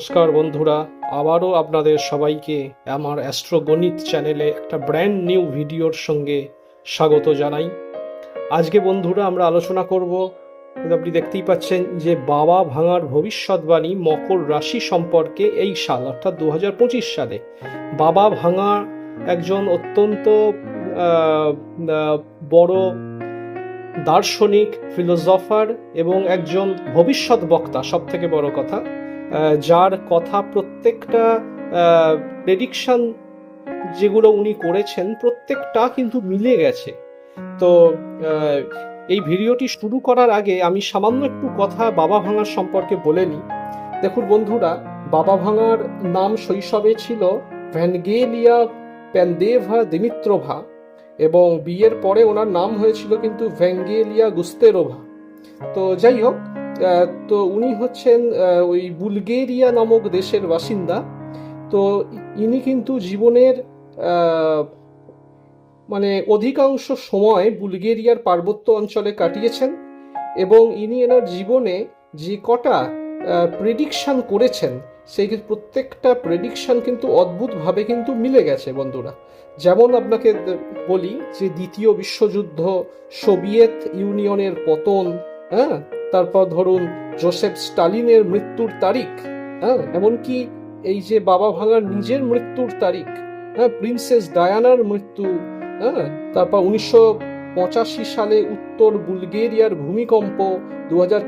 নমস্কার বন্ধুরা, আবারও আপনাদের সবাইকে আমার অ্যাস্ট্রোগণিত চ্যানেলে একটা ব্র্যান্ড নিউ ভিডিওর সঙ্গে স্বাগত জানাই। আজকে বন্ধুরা আমরা আলোচনা করব, আপনি দেখতেই পাচ্ছেন যে বাবা ভাঙার ভবিষ্যৎবাণী মকর রাশি সম্পর্কে এই সাল, অর্থাৎ দু হাজার পঁচিশ সালে। বাবা ভাঙা একজন অত্যন্ত বড় দার্শনিক ফিলোসফার এবং একজন ভবিষ্যৎ বক্তা সব থেকে বড় কথা। যার কথা প্রত্যেকটা প্রেডিকশন যেগুলো উনি করেছেন প্রত্যেকটা কিন্তু মিলে গেছে। তো এই ভিডিওটি শুরু করার আগে আমি সামান্য একটু কথা বাবা ভাঙার সম্পর্কে বলে নিই। দেখুন বন্ধুরা, বাবা ভাঙার নাম শৈশবে ছিল ভ্যানগেলিয়া প্যান্দেভা দিমিত্রভা এবং বিয়ের পরে ওনার নাম হয়েছিল কিন্তু ভ্যাঙ্গেলিয়া গুস্তেরোভা। তো যাই হোক তো উনি হচ্ছেন ওই বুলগেরিয়া নামক দেশের বাসিন্দা। তো ইনি কিন্তু জীবনের মানে অধিকাংশ সময় বুলগেরিয়ার পার্বত্য অঞ্চলে কাটিয়েছেন এবং ইনি এনার জীবনে যে কটা প্রেডিকশন করেছেন, সেই প্রত্যেকটা প্রেডিকশন কিন্তু অদ্ভুতভাবে কিন্তু মিলে গেছে বন্ধুরা। যেমন আপনাকে বলি যে দ্বিতীয় বিশ্বযুদ্ধ, সোভিয়েত ইউনিয়নের পতন হ্যাঁ? তারপর ধরুন জোসেফ স্টালিনের মৃত্যুর তারিখ হ্যাঁ এমনকি এই যে বাবা ভাঙার নিজের মৃত্যুর তারিখ হ্যাঁ প্রিন্সেস ডায়ানার মৃত্যু হ্যাঁ তারপর উনিশশো পঁচাশি সালে উত্তর বুলগেরিয়ার ভূমিকম্প দু হাজার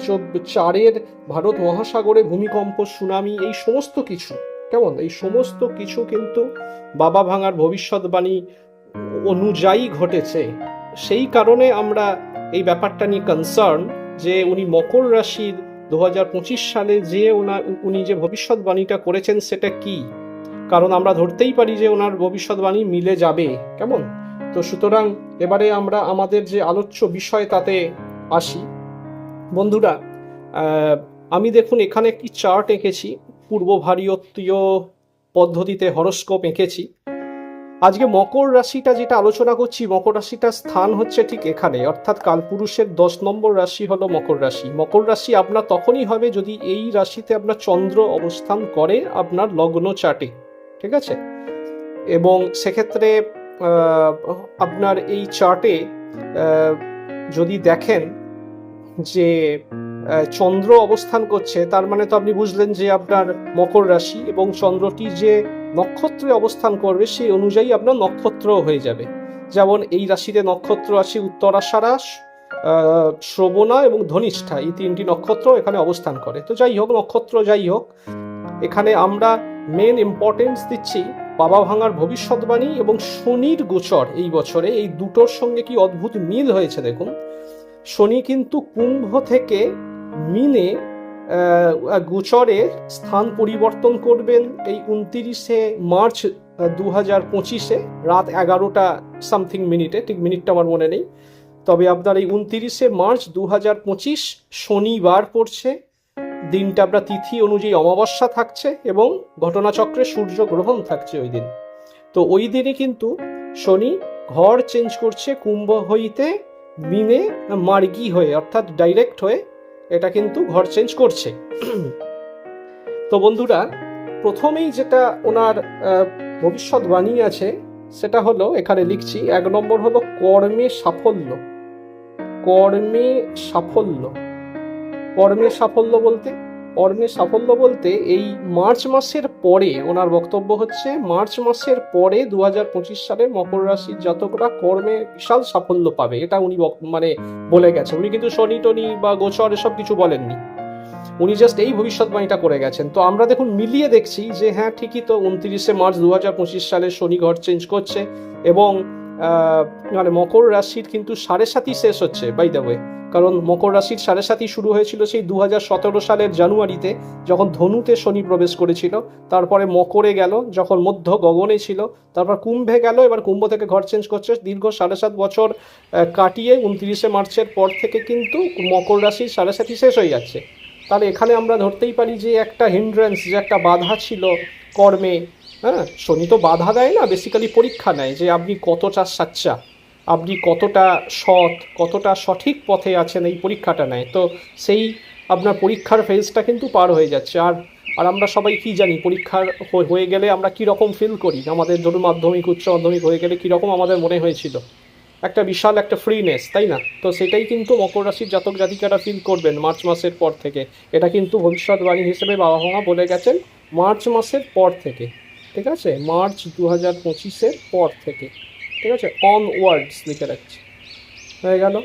চারের ভারত মহাসাগরে ভূমিকম্প, সুনামি, এই সমস্ত কিছু, কেমন? এই সমস্ত কিছু কিন্তু বাবা ভাঙার ভবিষ্যৎবাণী অনুযায়ী ঘটেছে। সেই কারণে আমরা এই ব্যাপারটা নিয়ে কনসার্ন যে উনি মকর রাশির দু হাজার পঁচিশ সালে যে ওনার, উনি যে ভবিষ্যৎবাণীটা করেছেন সেটা কি? কারণ আমরা ধরতেই পারি যে ওনার ভবিষ্যৎবাণী মিলে যাবে। কেমন? তো সুতরাং এবারে আমরা আমাদের যে আলোচ্য বিষয় তাতে আসি। বন্ধুরা আমি দেখুন এখানে একটি চার্ট এঁকেছি। পূর্ব ভারতীয় পদ্ধতিতে হরস্কোপ এঁকেছি। আজকে মকর রাশিটা যেটা আলোচনা করছি, মকর রাশিটার স্থান হচ্ছে ঠিক এখানে। অর্থাৎ কালপুরুষের দশ নম্বর রাশি হলো মকর রাশি। মকর রাশি আপনার তখনই হবে যদি এই রাশিতে আপনার চন্দ্র অবস্থান করে আপনার লগ্ন চার্টে ঠিক আছে? এবং সেক্ষেত্রে আপনার এই চার্টে যদি দেখেন যে চন্দ্র অবস্থান করছে, তার মানে তো আপনি বুঝলেন যে আপনার মকর রাশি এবং চন্দ্রটি যে নক্ষত্রে অবস্থান করবে সেই অনুযায়ী আপনার নক্ষত্র হয়ে যাবে। যেমন এই রাশিতে নক্ষত্র আছে উত্তরাষাঢ়া আহ, শ্রবণা এবং ধনিষ্ঠা এই তিনটি নক্ষত্র এখানে অবস্থান করে। তো যাই হোক নক্ষত্র যাই হোক এখানে আমরা মেন ইম্পর্টেন্স দিচ্ছি বাবা ভাঙার ভবিষ্যৎবাণী এবং শনির গোচর এই বছরে। এই দুটোর সঙ্গে কি অদ্ভুত মিল হয়েছে দেখুন? শনি কিন্তু কুম্ভ থেকে মিনে গোচরে স্থান পরিবর্তন করবেন এই উনতিরিশে মার্চ দু হাজার পঁচিশে, রাত এগারোটা সামথিং মিনিটে ঠিক মিনিটটা আমার মনে নেই। তবে আপনার এই উনতিরিশে মার্চ দু হাজার পঁচিশ শনিবার পড়ছে। দিনটা আপনার তিথি অনুযায়ী অমাবস্যা থাকছে এবং ঘটনাচক্রে সূর্য গ্রহণ থাকছে ওই দিন। তো ওই দিনই কিন্তু শনি ঘর চেঞ্জ করছে কুম্ভ হইতে মিনে মার্গি হয়ে, অর্থাৎ ডাইরেক্ট হয়ে এটা কিন্তু ঘর চেঞ্জ করছে। তো বন্ধুরা, প্রথমেই যেটা ওনার ভবিষ্যৎবাণী আছে, সেটা হলো এখানে লিখছি, এক নম্বর হলো কর্মে সাফল্য। কর্মে সাফল্য। কর্মে সাফল্য বলতে কর্মে সাফল্য বলতে এই মার্চ মাসের পরে ওনার বক্তব্য হচ্ছে, মার্চ মাসের পরে দু পঁচিশ সালে মকর রাশির জাতকরা কর্মে বিশাল সাফল্য পাবে। এটা উনি মানে বলে গেছে উনি কিন্তু শনি, টনি বা গোচর এসব কিছু বলেননি। উনি জাস্ট এই ভবিষ্যৎবাণীটা করে গেছেন। তো আমরা দেখুন মিলিয়ে দেখছি যে হ্যাঁ ঠিকই তো উনত্রিশে মার্চ দু হাজার পঁচিশ সালে শনি ঘর চেঞ্জ করছে এবং মানে মকর রাশির কিন্তু সাড়ে সাতই শেষ হচ্ছে বাই দ্য ওয়ে কারণ মকর রাশির সাড়ে সাতই শুরু হয়েছিল সেই দু হাজার সতেরো সালের জানুয়ারিতে, যখন ধনুতে শনি প্রবেশ করেছিল। তারপরে মকরে গেল, যখন মধ্য গগনে ছিল। তারপর কুম্ভে গেল, এবার কুম্ভ থেকে ঘর চেঞ্জ করছে। দীর্ঘ সাড়ে সাত বছর কাটিয়ে উনত্রিশে মার্চের পর থেকে কিন্তু মকর রাশির সাড়ে সাতই শেষ হয়ে যাচ্ছে। তাহলে এখানে আমরা ধরতেই পারি যে একটা হিন্ড্রেন্স যে একটা বাধা ছিল কর্মে হ্যাঁ শনি তো বাধা দেয় না বেসিক্যালি পরীক্ষা নেয় যে আপনি কতটা সাচ্চা, আপনি কতটা সৎ, কতটা সঠিক পথে আছেন এই পরীক্ষাটা নেয়। তো সেই আপনার পরীক্ষার ফেজটা কিন্তু পার হয়ে যাচ্ছে। আর আর আমরা সবাই কি জানি, পরীক্ষার হয়ে- গেলে আমরা কি রকম ফিল করি? আমাদের ধরুন মাধ্যমিক, উচ্চ মাধ্যমিক হয়ে গেলে কীরকম আমাদের মনে হয়েছিল? একটা বিশাল একটা ফ্রিনেস তাই না? তো সেটাই কিন্তু মকর রাশির জাতক জাতিকারা ফিল করবেন মার্চ মাসের পর থেকে। এটা কিন্তু ভবিষ্যৎবাণী হিসেবে বাবা মা বলে গেছেন, মার্চ মাসের পর থেকে। ঠিক আছে? মার্চ দু হাজার পঁচিশের পর থেকে। ঠিক আছে? অন ওয়ার্ডস লিখে রাখছি। হয়ে গেল?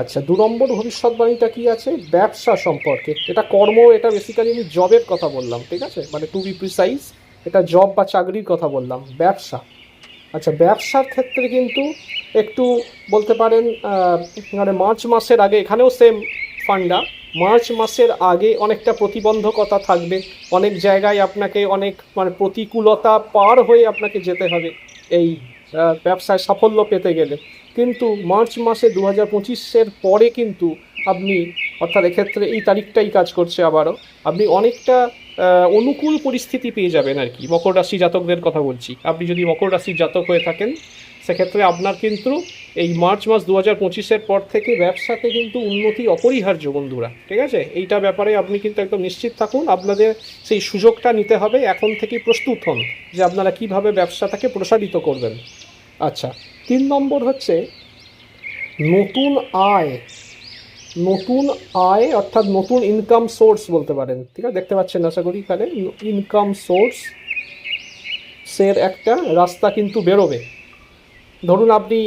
আচ্ছা দু নম্বর ভবিষ্যৎবাণীটা কি আছে? ব্যবসা সম্পর্কে। এটা কর্ম, এটা বেসিক্যালি আমি জবের কথা বললাম, ঠিক আছে? মানে টু বি প্রিসাইজ এটা জব বা চাকরির কথা বললাম, ব্যবসা। আচ্ছা ব্যবসার ক্ষেত্রে কিন্তু একটু বলতে পারেন মানে মার্চ মাসের আগে এখানেও সেম ফান্ডা মার্চ মাসের আগে অনেকটা প্রতিবন্ধকতা থাকবে। অনেক জায়গায় আপনাকে অনেক মানে প্রতিকূলতা পার হয়ে আপনাকে যেতে হবে এই ব্যবসায় সাফল্য পেতে গেলে। কিন্তু মার্চ মাসে দু হাজার পঁচিশের পরে কিন্তু আপনি, অর্থাৎ এক্ষেত্রে এই তারিখটাই কাজ করছে আবারও, আপনি অনেকটা অনুকূল পরিস্থিতি পেয়ে যাবেন আর কি। মকর রাশি জাতকদের কথা বলছি। আপনি যদি মকর রাশির জাতক হয়ে থাকেন সেক্ষেত্রে আপনার কিন্তু এই মার্চ মাস দু হাজার পঁচিশের পর থেকে ব্যবসাতে কিন্তু উন্নতি অপরিহার্য বন্ধুরা, ঠিক আছে? এইটা ব্যাপারে আপনি কিন্তু একদম নিশ্চিত থাকুন। আপনাদের সেই সুযোগটা নিতে হবে, এখন থেকেই প্রস্তুত হন যে আপনারা কীভাবে ব্যবসাটাকে প্রসারিত করবেন। আচ্ছা তিন নম্বর হচ্ছে নতুন আয় নতুন আয় অর্থাৎ নতুন ইনকাম সোর্স বলতে পারেন, ঠিক আছে? দেখতে পাচ্ছেন আশা করি তাহলে ইনকাম সোর্স সের একটা রাস্তা কিন্তু বেরোবে। ধরুন আপনি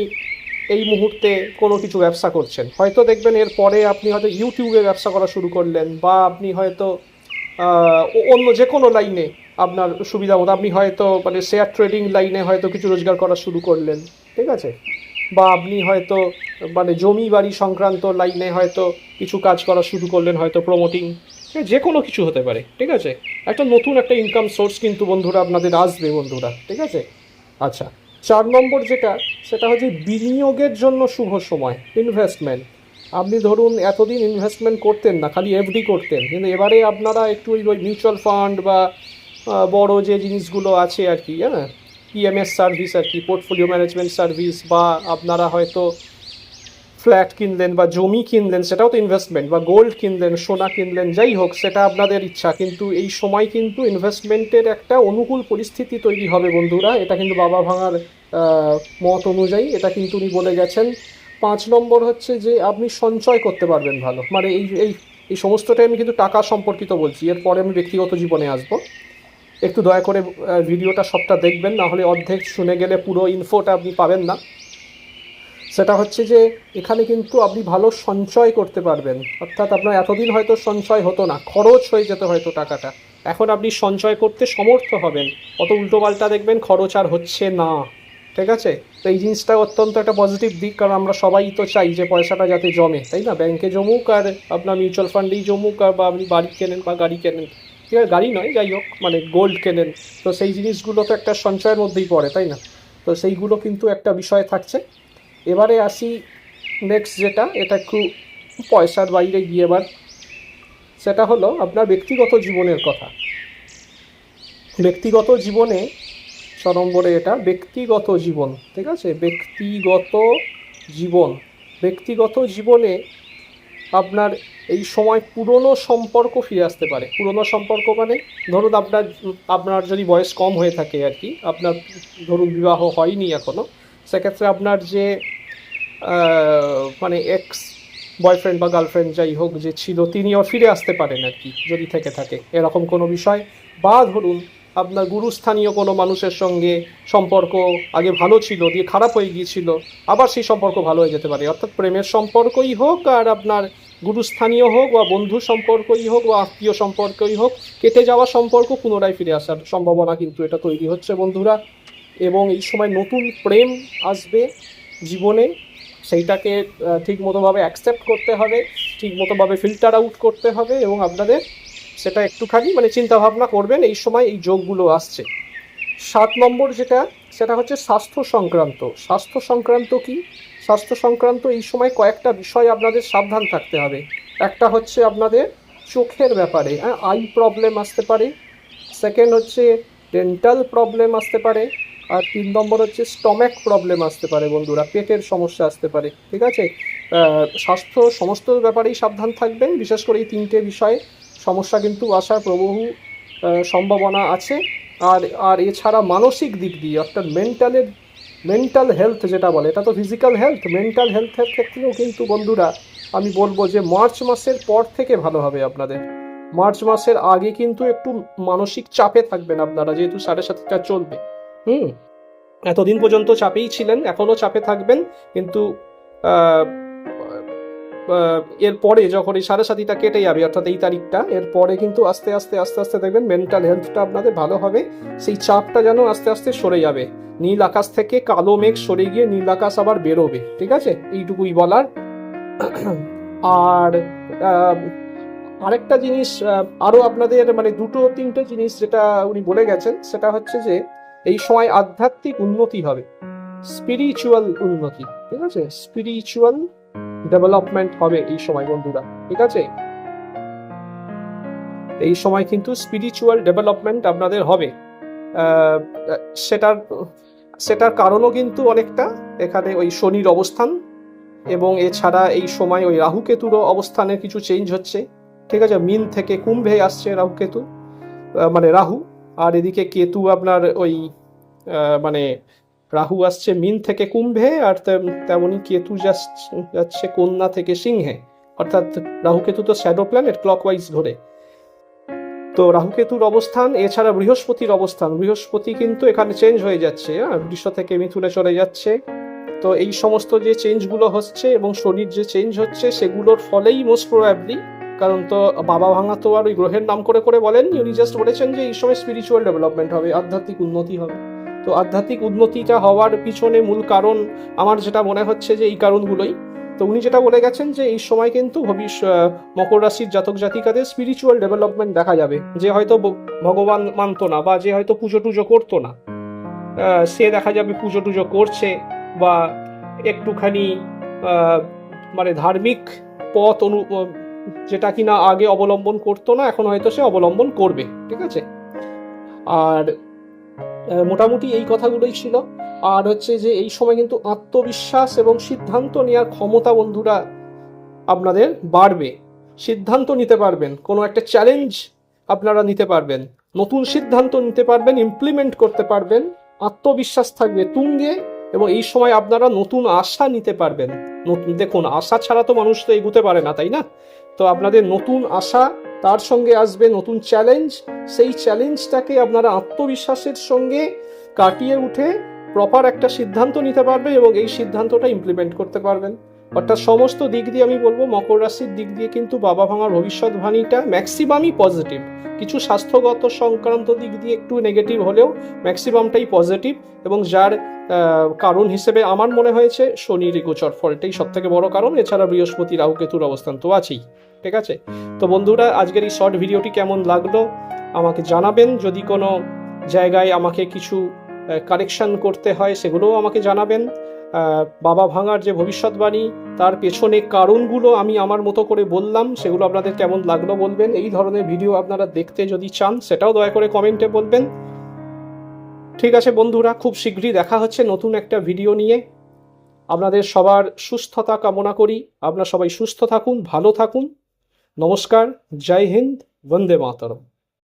এই মুহূর্তে কোনো কিছু ব্যবসা করছেন। হয়তো দেখবেন এর পরে আপনি হয়তো ইউটিউবে ব্যবসা করা শুরু করলেন বা আপনি হয়তো অন্য যে কোনো লাইনে আপনার সুবিধা মতো আপনি হয়তো মানে শেয়ার ট্রেডিং লাইনে হয়তো কিছু রোজগার করা শুরু করলেন, ঠিক আছে? বা আপনি হয়তো মানে জমি বাড়ি সংক্রান্ত লাইনে হয়তো কিছু কাজ করা শুরু করলেন, হয়তো প্রমোটিং যে কোনো কিছু হতে পারে, ঠিক আছে? একটা নতুন একটা ইনকাম সোর্স কিন্তু বন্ধুরা আপনাদের আসবে বন্ধুরা, ঠিক আছে? আচ্ছা। চার নম্বর যেটা, সেটা হচ্ছে বিনিয়োগের জন্য শুভ সময় ইনভেস্টমেন্ট আপনি ধরুন এতদিন ইনভেস্টমেন্ট করতেন না, খালি এফডি করতেন, কিন্তু এবারে আপনারা একটু ওই মিউচুয়াল ফান্ড বা বড় যে জিনিসগুলো আছে আর কি হ্যাঁ? ইএমএস সার্ভিস আর কি পোর্টফোলিও ম্যানেজমেন্ট সার্ভিস বা আপনারা হয়তো ফ্ল্যাট কিনলেন বা জমি কিনলেন, সেটাও তো ইনভেস্টমেন্ট বা গোল্ড কিনলেন, সোনা কিনলেন, যাই হোক, সেটা আপনাদের ইচ্ছা। কিন্তু এই সময় কিন্তু ইনভেস্টমেন্টের একটা অনুকূল পরিস্থিতি তৈরি হবে বন্ধুরা। এটা কিন্তু বাবা ভাঙার মত অনুযায়ী এটা কিন্তু উনি বলে গেছেন। পাঁচ নম্বর হচ্ছে যে আপনি সঞ্চয় করতে পারবেন ভালো। মানে এই এই এই সমস্তটাই আমি কিন্তু টাকা সম্পর্কিত বলছি। এরপরে আমি ব্যক্তিগত জীবনে আসব। একটু দয়া করে ভিডিওটা সবটা দেখবেন, না হলে অর্ধেক শুনে গেলে পুরো ইনফোটা আপনি পাবেন না। সেটা হচ্ছে যে এখানে কিন্তু আপনি ভালো সঞ্চয় করতে পারবেন। অর্থাৎ আপনার এতদিন হয়তো সঞ্চয় হতো না, খরচ হয়ে যেত হয়তো টাকাটা। এখন আপনি সঞ্চয় করতে সমর্থ হবেন। অত উল্টোপাল্টা দেখবেন খরচ আর হচ্ছে না। ঠিক আছে? তো এই জিনিসটা অত্যন্ত একটা পজিটিভ দিক, কারণ আমরা সবাই তো চাই যে পয়সাটা যাতে জমে, তাই না? ব্যাংকে জমুক আর আপনার মিউচুয়াল ফান্ডেই জমুক আর বা আপনি বাড়ি কেনেন বা গাড়ি কেনেন। ঠিক আছে? গাড়ি নয়, যাই হোক মানে গোল্ড কেনেন। তো সেই জিনিসগুলো তো একটা সঞ্চয়ের মধ্যেই পড়ে, তাই না? তো সেইগুলো কিন্তু একটা বিষয় থাকছে। এবারে আসি নেক্সট যেটা, এটা একটু পয়সার বাইরে গিয়ে এবার। সেটা হলো আপনার ব্যক্তিগত জীবনের কথা। ব্যক্তিগত জীবনে, ছ নম্বরে এটা, ব্যক্তিগত জীবন, ঠিক আছে? ব্যক্তিগত জীবন। ব্যক্তিগত জীবনে আপনার এই সময় পুরনো সম্পর্ক ফিরে আসতে পারে। পুরনো সম্পর্ক মানে ধরুন আপনার আপনার যদি বয়স কম হয়ে থাকে আর কি, আপনার, ধরুন বিবাহ হয়নি এখনও, সেক্ষেত্রে আপনার যে মানে এক্স বয়ফ্রেন্ড বা গার্লফ্রেন্ড যাই হোক যে ছিল তিনিও ফিরে আসতে পারেন আর কি, যদি থেকে থাকে। এরকম কোনো বিষয়? বা ধরুন, আপনার গুরুস্থানীয় কোনো মানুষের সঙ্গে সম্পর্ক আগে ভালো ছিল, দিয়ে খারাপ হয়ে গিয়েছিল, আবার সেই সম্পর্ক ভালো হয়ে যেতে পারে। অর্থাৎ প্রেমের সম্পর্কই হোক আর আপনার গুরুস্থানীয় হোক বা বন্ধু সম্পর্কই হোক বা আত্মীয় সম্পর্কই হোক, কেটে যাওয়া সম্পর্ক পুনরায় ফিরে আসার সম্ভাবনা কিন্তু এটা তৈরি হচ্ছে বন্ধুরা। এবং এই সময় নতুন প্রেম আসবে জীবনে। সেইটাকে ঠিক মতোভাবে অ্যাকসেপ্ট করতে হবে ঠিক মতোভাবে ফিল্টার আউট করতে হবে এবং আপনাদের সেটা একটুখানি মানে চিন্তা ভাবনা করবেন, এই সময় এই যোগগুলো আসছে। সাত নম্বর যেটা, সেটা হচ্ছে স্বাস্থ্য সংক্রান্ত। স্বাস্থ্য সংক্রান্ত কি? স্বাস্থ্য সংক্রান্ত এই সময় কয়েকটা বিষয় আপনাদের সাবধান থাকতে হবে। একটা হচ্ছে আপনাদের চোখের ব্যাপারে হ্যাঁ আই প্রবলেম আসতে পারে। সেকেন্ড হচ্ছে ডেন্টাল প্রবলেম আসতে পারে। আর তিন নম্বর হচ্ছে স্টম্যাক প্রবলেম আসতে পারে বন্ধুরা, পেটের সমস্যা আসতে পারে, ঠিক আছে? স্বাস্থ্য সমস্ত ব্যাপারেই সাবধান থাকবেন, বিশেষ করে এই তিনটে বিষয়ে সমস্যা কিন্তু আসার প্রবহ সম্ভাবনা আছে। আর আর এছাড়া মানসিক দিক দিয়ে, অর্থাৎ মেন্টালের মেন্টাল হেলথ যেটা বলে, এটা তো ফিজিক্যাল হেলথ মেন্টাল হেলথের ক্ষেত্রেও কিন্তু বন্ধুরা, আমি বলব যে মার্চ মাসের পর থেকে ভালো হবে আপনাদের। মার্চ মাসের আগে কিন্তু একটু মানসিক চাপে থাকবেন আপনারা, যেহেতু সাড়ে সাতটা চলবে। হুম। এতদিন পর্যন্ত চাপেই ছিলেন এখনও চাপে থাকবেন কিন্তু এরপরে যখন এই সাড়ে সাতিটা কেটে যাবে অর্থাৎ এই তারিখটা এরপরে কিন্তু আস্তে আস্তে আস্তে আস্তে দেখবেন মেন্টাল হেলথটা আপনাদের ভালো হবে সেই চাপটা যেন আস্তে আস্তে সরে যাবে। নীল আকাশ থেকে কালো মেঘ সরে গিয়ে নীল আকাশ আবার বেরোবে ঠিক আছে? এইটুকুই বলার। আর আরেকটা জিনিস আহ, আরও আপনাদের মানে দুটো তিনটে জিনিস যেটা উনি বলে গেছেন সেটা হচ্ছে যে এই সময় আধ্যাত্মিক উন্নতি হবে। স্পিরিচুয়াল উন্নতি, ঠিক আছে? স্পিরিচুয়াল ডেভেলপমেন্ট হবে এই সময় বন্ধুরা, ঠিক আছে? এই সময় কিন্তু স্পিরিচুয়াল ডেভেলপমেন্ট আপনাদের হবে। সেটার সেটার কারণও কিন্তু অনেকটা, এখানে ওই শনির অবস্থান এবং এছাড়া এই সময় ওই রাহু কেতুরও অবস্থানের কিছু চেঞ্জ হচ্ছে, ঠিক আছে? মিন থেকে কুম্ভে আসছে রাহু কেতু মানে রাহু। আর এদিকে কেতু আপনার ওই মানে রাহু আসছে মিন থেকে কুম্ভে আর তেমনই কেতু যাচ্ছে কন্যা থেকে সিংহে। অর্থাৎ রাহু কেতু তো শ্যাডো প্ল্যানেট ক্লকওয়াইজ ধরে তো রাহু কেতুর অবস্থান, এছাড়া বৃহস্পতির অবস্থান। বৃহস্পতি কিন্তু এখানে চেঞ্জ হয়ে যাচ্ছে হ্যাঁ বৃষ থেকে মিথুনে চলে যাচ্ছে। তো এই সমস্ত যে চেঞ্জগুলো হচ্ছে এবং শনির যে চেঞ্জ হচ্ছে, সেগুলোর ফলেই মোস্ট প্রবাবলি কারণ তো বাবা ভাঙা তো আর ওই গ্রহের নাম করে করে বলেননি উনি জাস্ট বলেছেন যে এই সময় স্পিরিচুয়াল ডেভেলপমেন্ট হবে, আধ্যাত্মিক উন্নতি হবে। তো আধ্যাত্মিক উন্নতিটা হওয়ার পিছনে মূল কারণ আমার যেটা মনে হচ্ছে যে এই কারণগুলোই। তো উনি যেটা বলে গেছেন যে এই সময় কিন্তু ভবিষ্য মকর রাশির জাতক জাতিকাদের স্পিরিচুয়াল ডেভেলপমেন্ট দেখা যাবে। যে হয়তো ভগবান মানতো না বা যে হয়তো পুজো টুজো করতো না। সে দেখা যাবে পুজো টুজো করছে বা একটুখানি মানে ধার্মিক পথ অনু যেটা কিনা আগে অবলম্বন করতো না, এখন হয়তো সে অবলম্বন করবে, ঠিক আছে? আর মোটামুটি এই কথাগুলোই ছিল। আর হচ্ছে যে এই সময় কিন্তু আত্মবিশ্বাস এবং সিদ্ধান্ত নেওয়ার ক্ষমতা বন্ধুরা আপনাদের বাড়বে। সিদ্ধান্ত নিতে পারবেন, কোনো একটা চ্যালেঞ্জ আপনারা নিতে পারবেন। নতুন সিদ্ধান্ত নিতে পারবেন ইমপ্লিমেন্ট করতে পারবেন, আত্মবিশ্বাস থাকবে তুঙ্গে এবং এই সময় আপনারা নতুন আশা নিতে পারবেন। দেখুন, আশা ছাড়া তো মানুষ তো এগুতে পারে না, তাই না? তো আপনাদের নতুন আশা, তার সঙ্গে আসবে নতুন চ্যালেঞ্জ সেই চ্যালেঞ্জটাকে আপনারা আত্মবিশ্বাসের সঙ্গে কাটিয়ে উঠে প্রপার একটা সিদ্ধান্ত নিতে পারবে এবং এই সিদ্ধান্তটা ইমপ্লিমেন্ট করতে পারবেন। অর্থাৎ সমস্ত দিক দিয়ে আমি বলব, মকর রাশির দিক দিয়ে কিন্তু বাবা ভাঙার ভবিষ্যৎবাণীটা ম্যাক্সিমামই পজিটিভ কিছু স্বাস্থ্যগত সংক্রান্ত দিক দিয়ে একটু নেগেটিভ হলেও ম্যাক্সিমামটাই পজিটিভ এবং যার কারণ হিসেবে আমার মনে হয়েছে শনির গোচর ফলটাই সব থেকে বড় কারণ। এছাড়া বৃহস্পতি রাহু কেতুর অবস্থান তো আছেই। ঠিক আছে? তো বন্ধুরা, আজকের এই শর্ট ভিডিওটি কেমন লাগল? আমাকে জানাবেন। যদি কোনো জায়গায় আমাকে কিছু কারেকশন করতে হয়, সেগুলোও আমাকে জানাবেন। বাবা ভাঙার যে ভবিষ্যৎবাণী, তার পেছনে কারণগুলো আমি আমার মতো করে বললাম, সেগুলো আপনাদের কেমন লাগল বলবেন। এই ধরনের ভিডিও আপনারা দেখতে যদি চান, সেটাও দয়া করে কমেন্টে বলবেন। ঠিক আছে বন্ধুরা, খুব শীঘ্রই দেখা হচ্ছে নতুন একটা ভিডিও নিয়ে। আপনাদের সবার সুস্থতা কামনা করি। আপনারা সবাই সুস্থ থাকুন, ভালো থাকুন। নমস্কার জয় হিন্দ বন্দে মাতরম।